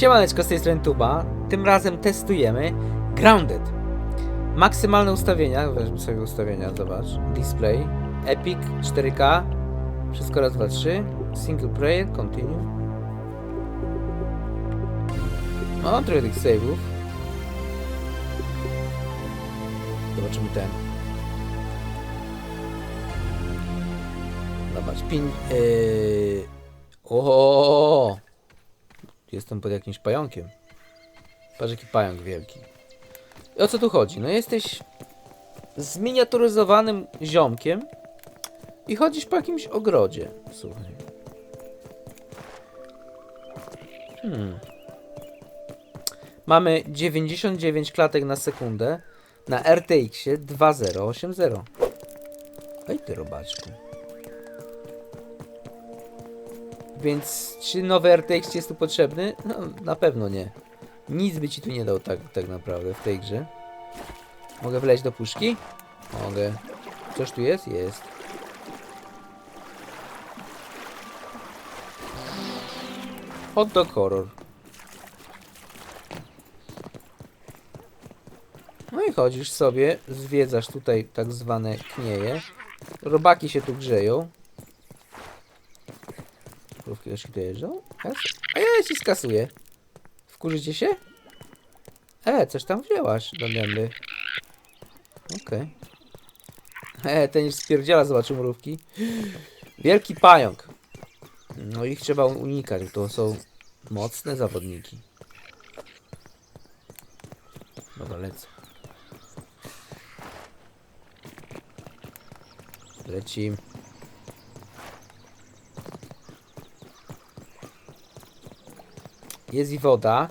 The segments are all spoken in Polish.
Siemaneczko z tej strony Tuba. Tym razem testujemy Grounded. Maksymalne ustawienia, weźmy sobie ustawienia, zobacz. Display, Epic, 4K, wszystko raz, dwa, trzy. Single player, continue. No, trochę tych save'ów. Zobaczymy ten. Zobacz, pin... Yy... Oho! Jestem pod jakimś pająkiem. Patrz jaki pająk wielki. I o co tu chodzi? No jesteś zminiaturyzowanym ziomkiem i chodzisz po jakimś ogrodzie. Słuchaj. Hmm. Mamy 99 klatek na sekundę na RTX-ie 2080. Ej ty robaczku. Więc czy nowy RTX jest tu potrzebny? No, na pewno nie. Nic by ci tu nie dał tak, tak naprawdę w tej grze. Mogę wleźć do puszki? Mogę. Coś tu jest? Jest. Hot dog horror. No i chodzisz sobie, zwiedzasz tutaj tak zwane knieje. Robaki się tu grzeją. Krówki też dojeżdżą. Kas- A ja ci skasuję. Wkurzycie się? E, coś tam wzięłaś do dęby. Okej. E, ten już spierdziela, zobaczył mrówki. Wielki pająk. No ich trzeba unikać, to są mocne zawodniki. Dobra, lecę. Lecim. Jest i woda.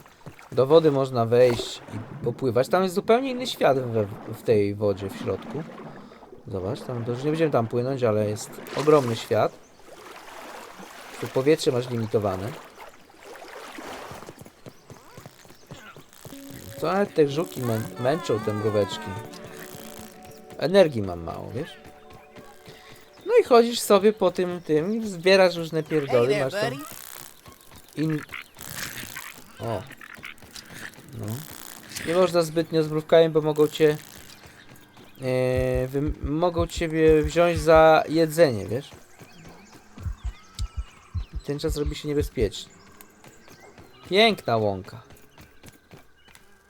Do wody można wejść i popływać. Tam jest zupełnie inny świat we, w tej wodzie w środku. Zobacz, tam już nie będziemy tam płynąć, ale jest ogromny świat. Tu powietrze masz limitowane. To nawet te żuki mę męczą te mróweczki. Energii mam mało, wiesz? No i chodzisz sobie po tym, tym zbierasz różne pierdoły, masz tam in... O. No. Nie można zbytnio z mrówkami, bo mogą cię... Wy, mogą ciebie wziąć za jedzenie, wiesz? Ten czas robi się niebezpieczny. Piękna łąka.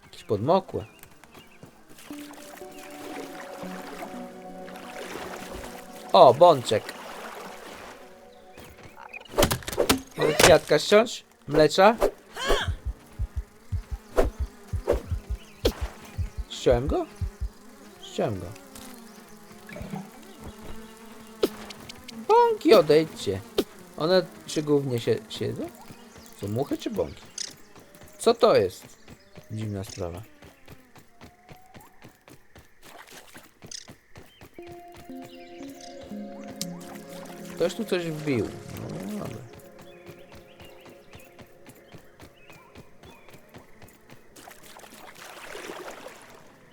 Jakieś podmokłe. O, bączek. Kwiatka ściąć? Mlecza? Ściąłem go? Ściąłem go. Bąki odejdźcie. One przy głównie się siedzą? Co, muchy czy bąki? Co to jest? Dziwna sprawa. Ktoś tu coś wbił. No,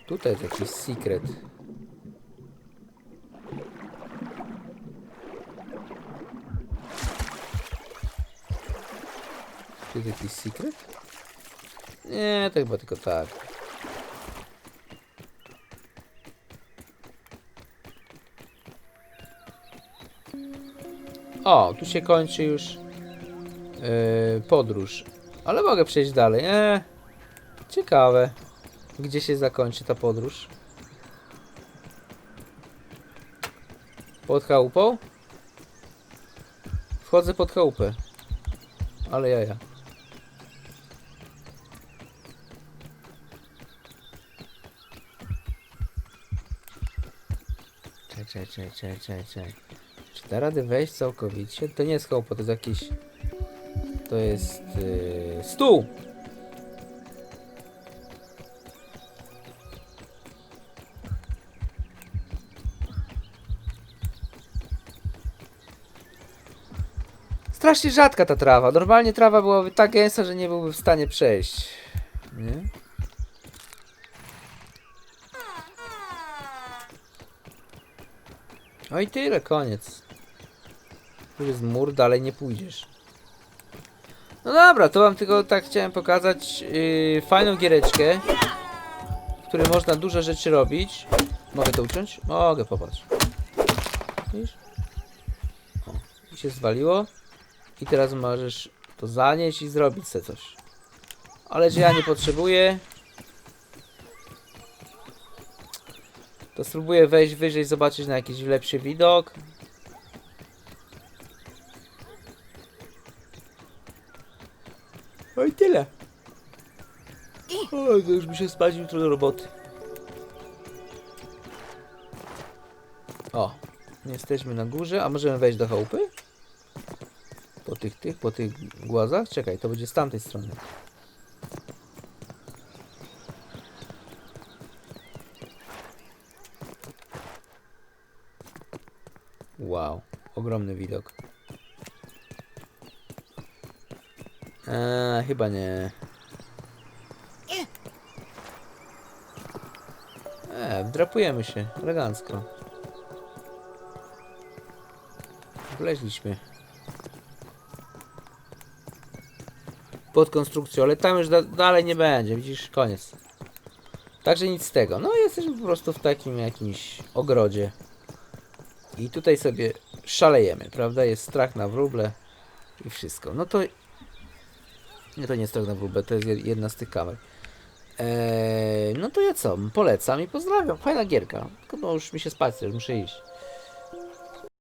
Tutaj jest jakiś secret. Tu jest jakiś secret? Nie, to chyba tylko tak. O, tu się kończy już yy, podróż. Ale mogę przejść dalej. Eee, ciekawe. Gdzie się zakończy ta podróż? Pod chałupą? Wchodzę pod chałupę. Ale jaja. Czekaj, czekaj, czekaj, czekaj, czekaj, czekaj. Czy da radę wejść całkowicie? To nie jest chałupa, to jest jakiś... To jest... Yy, stół! Strasznie rzadka ta trawa. Normalnie trawa byłaby tak gęsta, że nie byłby w stanie przejść. Nie? No i tyle, koniec. Tu jest mur, dalej nie pójdziesz. No dobra, to wam tylko tak chciałem pokazać yy, fajną giereczkę, w której można dużo rzeczy robić. Mogę to uciąć? Mogę, popatrz. Widzisz? O, i się zwaliło. I teraz możesz to zanieść i zrobić sobie coś. Ale że ja nie potrzebuję, to spróbuję wejść wyżej, zobaczyć na jakiś lepszy widok. No i tyle. O, to już mi się spać jutro do roboty. O, jesteśmy na górze, a możemy wejść do chałupy? Tych, tych, po tych głazach? Czekaj, to będzie z tamtej strony. Wow, ogromny widok. Eee, chyba nie. Eee, wdrapujemy się, elegancko. Wleźliśmy. Pod konstrukcją, ale tam już da dalej nie będzie, widzisz, koniec. Także nic z tego. No jesteśmy po prostu w takim jakimś ogrodzie. I tutaj sobie szalejemy, prawda? Jest strach na wróble i wszystko. No to... Nie, to nie jest strach na wróble, to jest jed- jedna z tych kamer. Eee, no to ja co? Polecam i pozdrawiam. Fajna gierka. Tylko no już mi się spać, już muszę iść.